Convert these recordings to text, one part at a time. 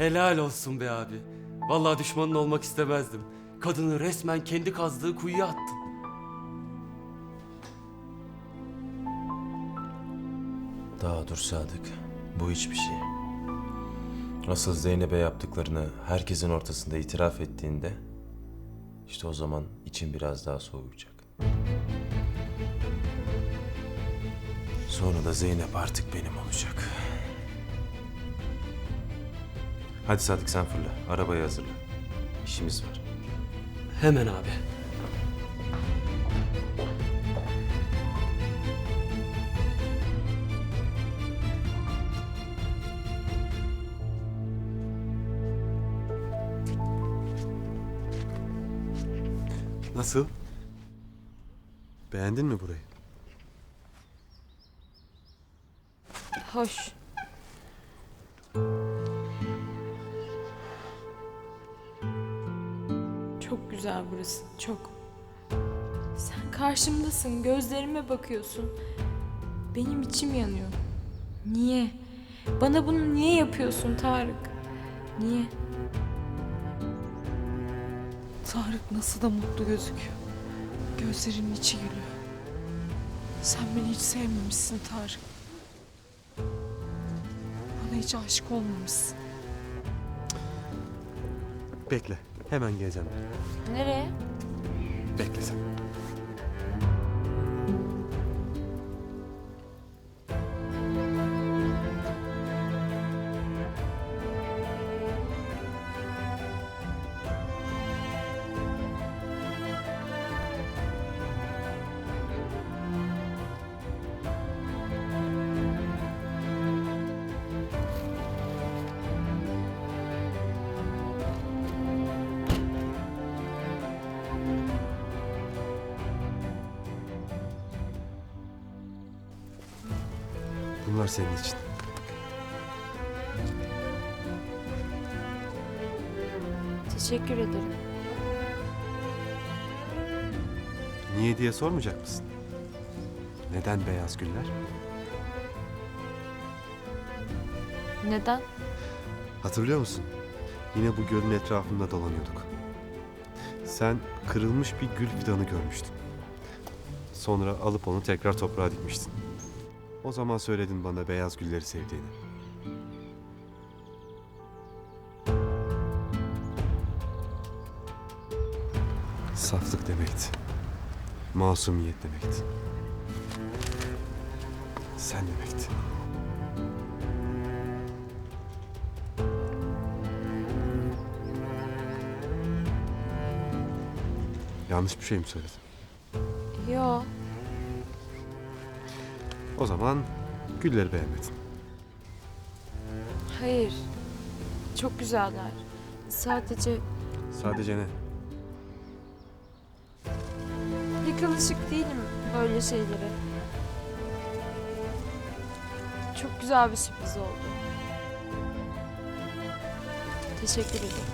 Helal olsun be abi. Vallahi düşmanın olmak istemezdim. Kadını resmen kendi kazdığı kuyuya attın. Daha dur Sadık. Bu hiçbir şey. Asıl Zeynep'e yaptıklarını herkesin ortasında itiraf ettiğinde işte o zaman için biraz daha soğuyacak. Sonra da Zeynep artık benim olacak. Hadi Sadık sen fırla. Arabayı hazırla. İşimiz var. Hemen abi. Nasıl? Beğendin mi burayı? Hoş. Çok güzel burası, çok. Sen karşımdasın, gözlerime bakıyorsun. Benim içim yanıyor. Niye? Bana bunu niye yapıyorsun Tarık? Niye? Tarık nasıl da mutlu gözüküyor. Gözlerinin içi gülüyor. Sen beni hiç sevmemişsin Tarık. Bana hiç aşık olmamışsın. Bekle. Hemen geleceğim. Nereye? Bekle sen. Bunlar senin için. Teşekkür ederim. Niye diye sormayacak mısın? Neden beyaz güller? Neden? Hatırlıyor musun? Yine bu gölün etrafında dolanıyorduk. Sen kırılmış bir gül fidanı görmüştün. Sonra alıp onu tekrar toprağa dikmiştin. O zaman söyledin bana beyaz gülleri sevdiğini. Saflık demekti. Masumiyet demekti. Sen demekti. Yanlış bir şey mi söyledim? Yo, O zaman gülleri beğenmedin. hayır. Çok güzeller. Sadece Sadece ne? pek alışık değilim böyle şeylere. Çok güzel bir sürpriz oldu. Teşekkür ederim.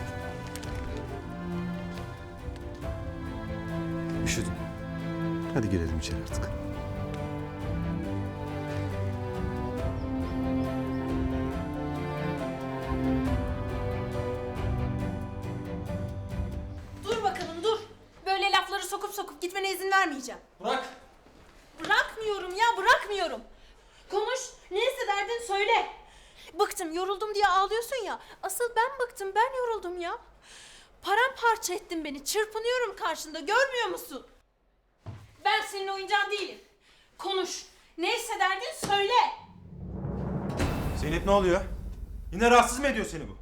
Üşüdün. Hadi girelim içeri artık. Vermeyeceğim. Bırak. Bırakmıyorum ya bırakmıyorum. Konuş. Neyse derdin söyle. Bıktım yoruldum diye ağlıyorsun ya. Asıl ben bıktım ben yoruldum ya. Paramparça ettin beni. Çırpınıyorum karşında görmüyor musun? Ben senin oyuncağın değilim. Konuş. Neyse derdin söyle. Zeynep ne oluyor? Yine rahatsız mı ediyor seni bu?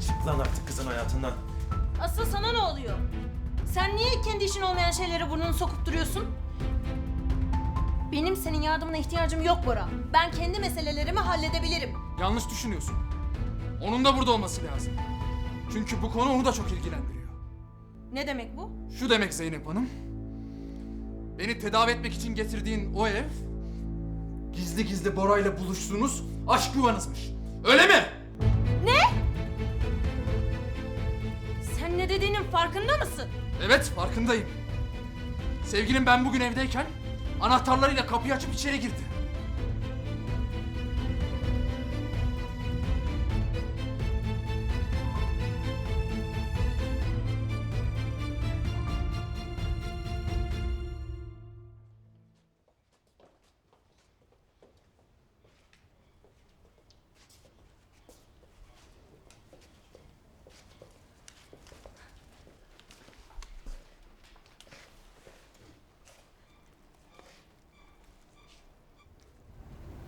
Çık lan artık kızın hayatından. Asıl sana ne oluyor? Sen niye kendi işin olmayan şeylere burnunu sokup duruyorsun? Benim senin yardımına ihtiyacım yok Bora. Ben kendi meselelerimi halledebilirim. Yanlış düşünüyorsun. Onun da burada olması lazım. Çünkü bu konu onu da çok ilgilendiriyor. Ne demek bu? Şu demek Zeynep Hanım. Beni tedavi etmek için getirdiğin o ev... ...gizli gizli Bora'yla buluştuğunuz aşk yuvanızmış. Öyle mi? Sen ne dediğinin farkında mısın? Evet farkındayım. Sevgilim ben bugün evdeyken anahtarlarıyla kapıyı açıp içeri girdi.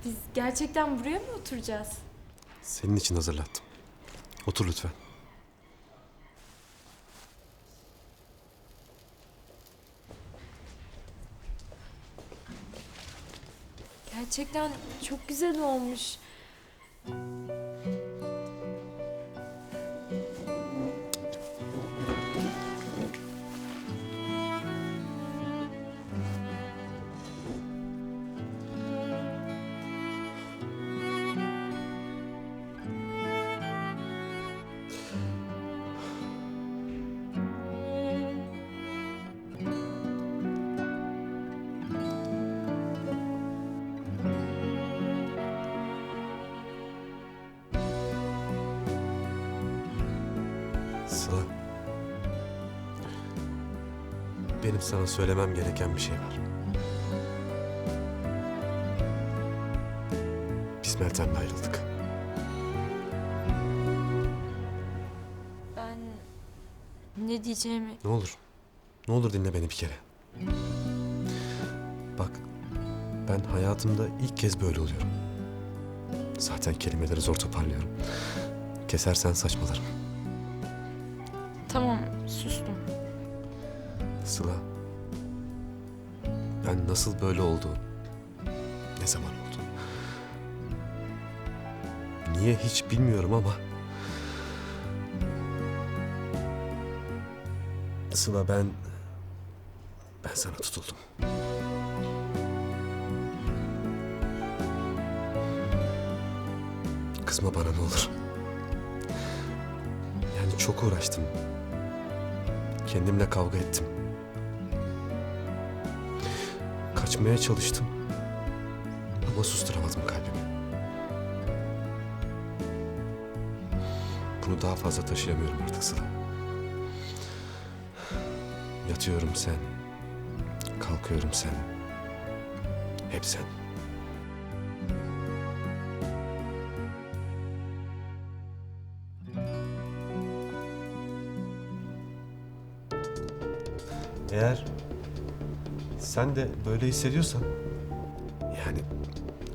Biz gerçekten buraya mı oturacağız? Senin için hazırlattım. Otur lütfen. Gerçekten çok güzel olmuş. Sıla. Benim sana söylemem gereken bir şey var. Biz Meltem'le ayrıldık. Ben ne diyeceğimi... Ne olur. Ne olur dinle beni bir kere. Bak. Ben hayatımda ilk kez böyle oluyorum. Zaten kelimeleri zor toparlıyorum. Kesersen saçmalarım. Sıla. Ben nasıl böyle oldu? Ne zaman oldu? Niye hiç bilmiyorum ama... Sıla ben... Ben sana tutuldum. Kızma bana ne olur. Yani çok uğraştım. Kendimle kavga ettim. Kaçmaya çalıştım. Ama susturamadım kalbimi. Bunu daha fazla taşıyamıyorum artık Sıla. Yatıyorum sen. Kalkıyorum sen. Hep sen. Eğer sen de böyle hissediyorsan yani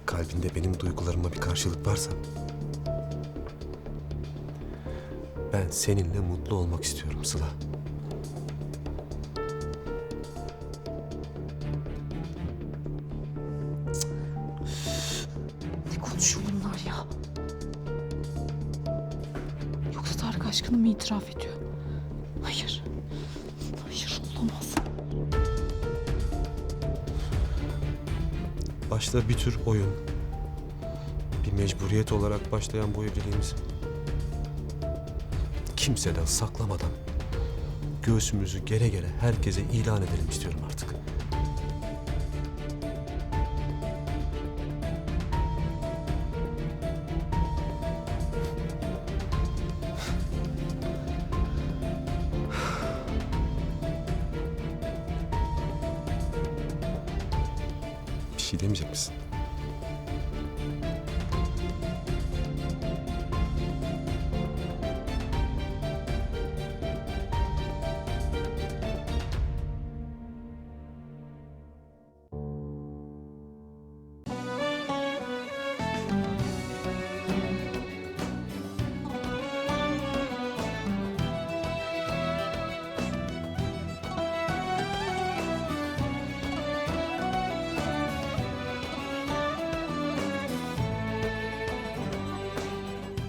kalbinde benim duygularıma bir karşılık varsa ben seninle mutlu olmak istiyorum Sıla. Ne konuşuyor bunlar ya? Yoksa Tarık aşkını mı itiraf ediyor? Başta bir tür oyun, bir mecburiyet olarak başlayan bu evliliğimiz kimseden saklamadan göğsümüzü gere gere herkese ilan edelim istiyorum artık. Şey demeyecek misin?